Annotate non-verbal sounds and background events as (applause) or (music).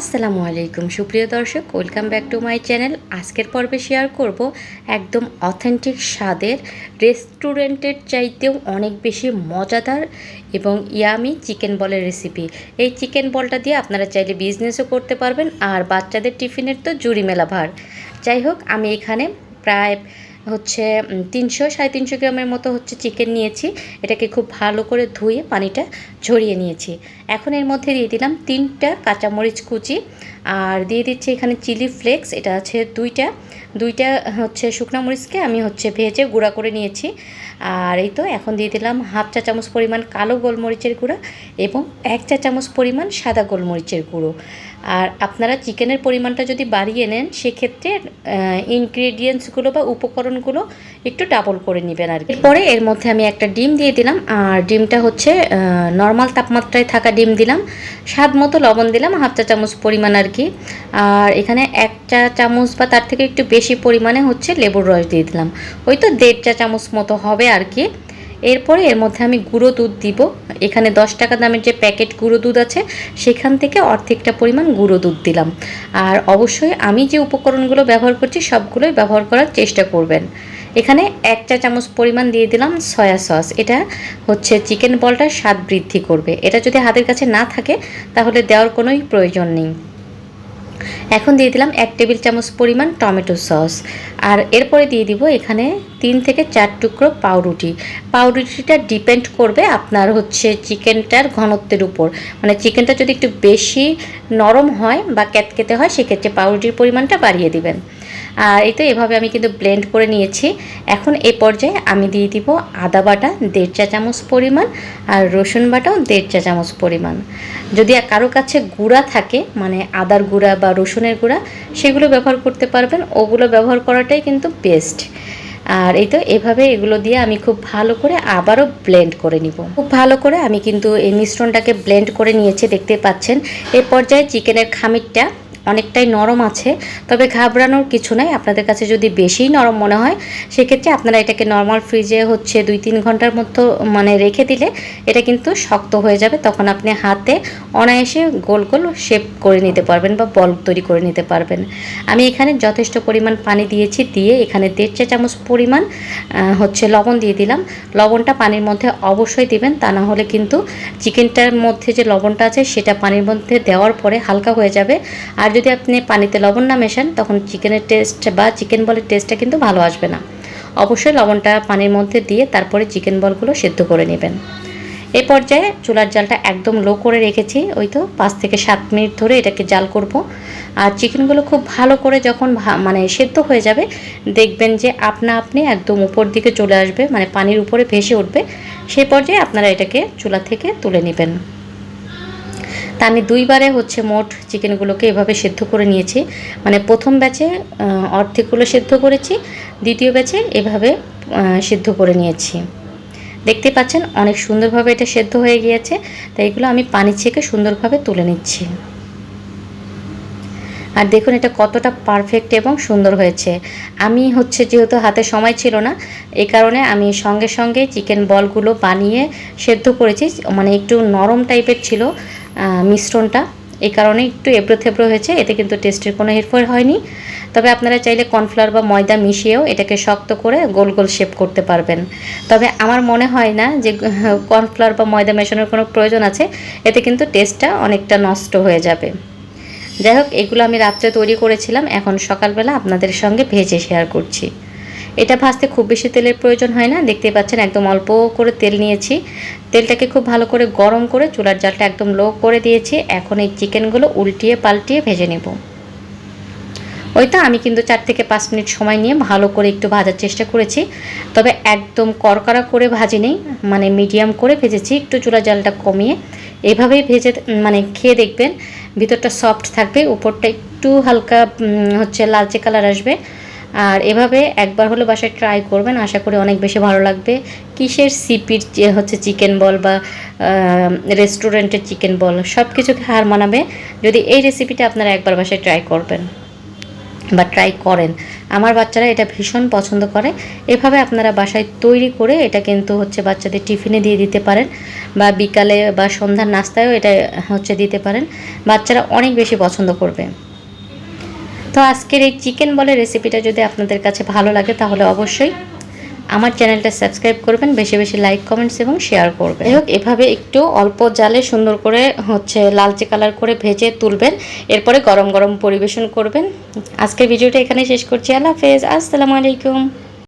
আসসালামু আলাইকুম। সুপ্রিয় দর্শক welcome back to my channel আজকের পর্বে শেয়ার করব একদম অথেন্টিক স্বাদের রেস্টুরেন্টের চাইতেও অনেক বেশি মজাদার এবং ইয়ামি চিকেন বলের রেসিপি এই চিকেন বলটা দিয়ে আপনারা চাইলে বিজনেসও করতে পারবেন, আর বাচ্চাদের টিফিনের তো জুড়ি মেলা ভার। যাই হোক, আমি এখানে প্রায় হচ্ছে তিনশো, সাড়ে তিনশো গ্রামের মতো হচ্ছে চিকেন নিয়েছি। এটাকে খুব ভালো করে ধুয়ে পানিটা ঝরিয়ে নিয়েছি। এখন এর মধ্যে দিয়ে দিলাম তিনটা কাঁচামরিচ কুচি আর দিয়ে দিচ্ছি এখানে চিলি ফ্লেক্স, এটা আছে দুইটা। দুইটা হচ্ছে শুকনো মরিচকে আমি হচ্ছে ভেজে গুঁড়া করে নিয়েছি। আর এই তো, এখন দিয়ে দিলাম হাফ চা চামচ পরিমাণ কালো গোলমরিচের গুঁড়া এবং এক চা চামচ পরিমাণ সাদা গোলমরিচের গুঁড়ো। আর আপনারা চিকেনের পরিমাণটা যদি বাড়িয়ে নেন, সেক্ষেত্রে ইনগ্রেডিয়েন্টসগুলো বা উপকরণগুলো একটু ডাবল করে নেবেন আর এরপরে এর মধ্যে আমি একটা ডিম দিয়ে দিলাম, আর ডিমটা হচ্ছে নর্মাল তাপমাত্রায় থাকা ডিম দিলাম। স্বাদ মতো লবণ দিলাম, হাফ চা চামচ পরিমাণ আর কি। আর এখানে এক চা চামচ বা তার থেকে একটু বেশি পরিমাণে হচ্ছে লেবুর রস দিয়ে দিলাম। ওই তো দেড় চা চামচ মতো হবে আর কি। এরপরে এর মধ্যে আমি গুঁড়ো দুধ দিব। এখানে দশ টাকা দামের যে প্যাকেট গুঁড়ো দুধ আছে, সেখান থেকে অর্ধেকটা পরিমাণ গুঁড়ো দুধ দিলাম। আর অবশ্যই আমি যে উপকরণগুলো ব্যবহার করছি, সবগুলোই ব্যবহার করার চেষ্টা করবেন। এখানে এক চা চামচ পরিমাণ দিয়ে দিলাম সয়া সস। এটা হচ্ছে চিকেন বলটার স্বাদ বৃদ্ধি করবে। এটা যদি হাতের কাছে না থাকে, তাহলে দেওয়ার কোনোই প্রয়োজন নেই। এখন দিয়ে দিলাম এক টেবিল চামচ পরিমাণ টমেটো সস। আর এরপরে দিয়ে দিব এখানে তিন থেকে চার টুকরো পাউরুটি। পাউরুটিটা ডিপেন্ড করবে আপনার হচ্ছে চিকেনটার ঘনত্বের উপর। মানে চিকেনটা যদি একটু বেশি নরম হয় বা ক্যাতকেতে হয়, সেক্ষেত্রে পাউরুটির পরিমাণটা বাড়িয়ে দিবেন। আর এই তো এভাবে আমি কিন্তু ব্লেন্ড করে নিয়েছি। এখন এ পর্যায়ে আমি দিয়ে দিব আদা বাটা, দেড় চা চামচ পরিমাণ আর রসুন বাটাও দেড় চা চামচ পরিমাণ। যদি কারও কাছে গুঁড়া থাকে মানে আদার গুঁড়া বা রসুনের গুঁড়া, সেগুলো ব্যবহার করতে পারবেন। ওগুলো ব্যবহার করাটাই কিন্তু বেস্ট আর এই তো এভাবে এগুলো দিয়ে আমি খুব ভালো করে আবারও ব্লেন্ড করে নিব। খুব ভালো করে আমি কিন্তু এই মিশ্রণটাকে ব্লেন্ড করে নিয়েছি, দেখতে পাচ্ছেন। এ পর্যায়ে চিকেনের খামিরটা অনেকটাই নরম আছে, তবে ঘাবড়ানোর কিছু নাই। আপনাদের কাছে যদি বেশিই নরম মনে হয়, সেক্ষেত্রে আপনারা এটাকে নর্মাল ফ্রিজে হচ্ছে দুই তিন ঘণ্টার মতো মানে রেখে দিলে এটা কিন্তু শক্ত হয়ে যাবে। তখন আপনি হাতে অনায়াসে গোল গোল শেপ করে নিতে পারবেন বা বল তৈরি করে নিতে পারবেন। আমি এখানে যথেষ্ট পরিমাণ পানি দিয়েছি, দিয়ে এখানে দেড় চা চামচ পরিমাণ হচ্ছে লবণ দিয়ে দিলাম। লবণটা পানির মধ্যে অবশ্যই দিবেন, তা না হলে কিন্তু চিকেনটার মধ্যে যে লবণটা আছে, সেটা পানির মধ্যে দেওয়ার পরে হালকা হয়ে যাবে। আর আর যদি আপনি পানিতে লবণ না মেশান, তখন চিকেনের টেস্ট বা চিকেন বলের টেস্টটা কিন্তু ভালো আসবে না। অবশ্যই লবণটা পানির মধ্যে দিয়ে তারপরে চিকেন বলগুলো সেদ্ধ করে নেবেন। এই পর্যায়ে চুলার জালটা একদম লো করে রেখেছি, ওই তো পাঁচ থেকে সাত মিনিট ধরে এটাকে জাল করব। আর চিকেনগুলো খুব ভালো করে যখন মানে সেদ্ধ হয়ে যাবে, দেখবেন যে আপনা আপনি একদম উপর দিকে চলে আসবে মানে পানির উপরে ভেসে উঠবে। সেই পর্যায়ে আপনারা এটাকে চুলা থেকে তুলে নেবেন। তা আমি দুইবারে হচ্ছে মোট চিকেনগুলোকে এভাবে সেদ্ধ করে নিয়েছি। মানে প্রথম ব্যাচে অর্ধেকগুলো সেদ্ধ করেছি, দ্বিতীয় ব্যাচে এভাবে সেদ্ধ করে নিয়েছি। দেখতে পাচ্ছেন অনেক সুন্দরভাবে এটা সেদ্ধ হয়ে গিয়েছে, তাই এগুলো আমি পানি ছেঁকে সুন্দরভাবে তুলে নিচ্ছি। আর দেখুন এটা কতটা পারফেক্ট এবং সুন্দর হয়েছে। আমি হচ্ছে যেহেতু হাতে সময় ছিল না, এই কারণে আমি সঙ্গে সঙ্গে চিকেন বলগুলো বানিয়ে সেদ্ধ করেছি মানে একটু নরম টাইপের ছিল মিশ্রণটা। এই কারণে একটু এবড়ো থেবড়ো হয়েছে, এতে কিন্তু টেস্টের কোনো হেরফের হয়নি। তবে আপনারা চাইলে কর্নফ্লাওয়ার বা ময়দা মিশিয়েও এটাকে শক্ত করে গোল গোল শেপ করতে পারবেন। তবে আমার মনে হয় না যে (laughs) কর্নফ্লাওয়ার বা ময়দা মেশানোর কোনো প্রয়োজন আছে, এতে কিন্তু টেস্টটা অনেকটা নষ্ট হয়ে যাবে। যাই হোক, এগুলো আমি রাত্রে তৈরি করেছিলাম, এখন সকালবেলা আপনাদের সঙ্গে ভেজে শেয়ার করছি। এটা ভাজতে খুব বেশি তেলের প্রয়োজন হয় না। দেখতে পাচ্ছেন একদম অল্প করে তেল নিয়েছি। তেলটাকে খুব ভালো করে গরম করে চুলার জালটা একদম লো করে দিয়েছি। এখন এই চিকেনগুলো উল্টিয়ে পাল্টিয়ে ভেজে নেব। ওই তো আমি কিন্তু চার থেকে পাঁচ মিনিট সময় নিয়ে ভালো করে একটু ভাজার চেষ্টা করেছি। তবে একদম করকরা করে ভাজি নেই মানে মিডিয়াম করে ভেজেছি। একটু চুলা জালটা কমিয়ে এভাবেই ভেজে মানে খেয়ে দেখবেন ভিতরটা সফট থাকবে, উপরটা একটু হালকা হচ্ছে লালচে কালার আসবে। আর এভাবে একবার হলে বাসায় ট্রাই করবেন, আশা করি অনেক বেশি ভালো লাগবে। কিসের সিপির হচ্ছে চিকেন বল বা রেস্টুরেন্টের চিকেন বল সব কিছুকে হার মানাবে। যদি এই রেসিপিটা আপনারা একবার বাসায় ট্রাই করবেন বা ট্রাই করেন। আমার বাচ্চারা এটা ভীষণ পছন্দ করে। এভাবে আপনারা বাসায় তৈরি করে এটা কিন্তু হচ্ছে বাচ্চাদের টিফিনে দিয়ে দিতে পারেন বা বিকালে বা সন্ধ্যার নাস্তায়ও এটা হচ্ছে দিতে পারেন। বাচ্চারা অনেক বেশি পছন্দ করবে। তো আজকের এই চিকেন বলের রেসিপিটা যদি আপনাদের কাছে ভালো লাগে, তাহলে অবশ্যই আমার চ্যানেলটা সাবস্ক্রাইব করবেন, বেশি বেশি লাইক, কমেন্টস এবং শেয়ার করবেন। যাই হোক, এভাবে একটু অল্প জালে সুন্দর করে হচ্ছে লালচে কালার করে ভেজে তুলবেন, এরপরে গরম গরম পরিবেশন করবেন। আজকের ভিডিওটা এখানে শেষ করছি। আল্লাহ হাফেজ। আসসালামু আলাইকুম।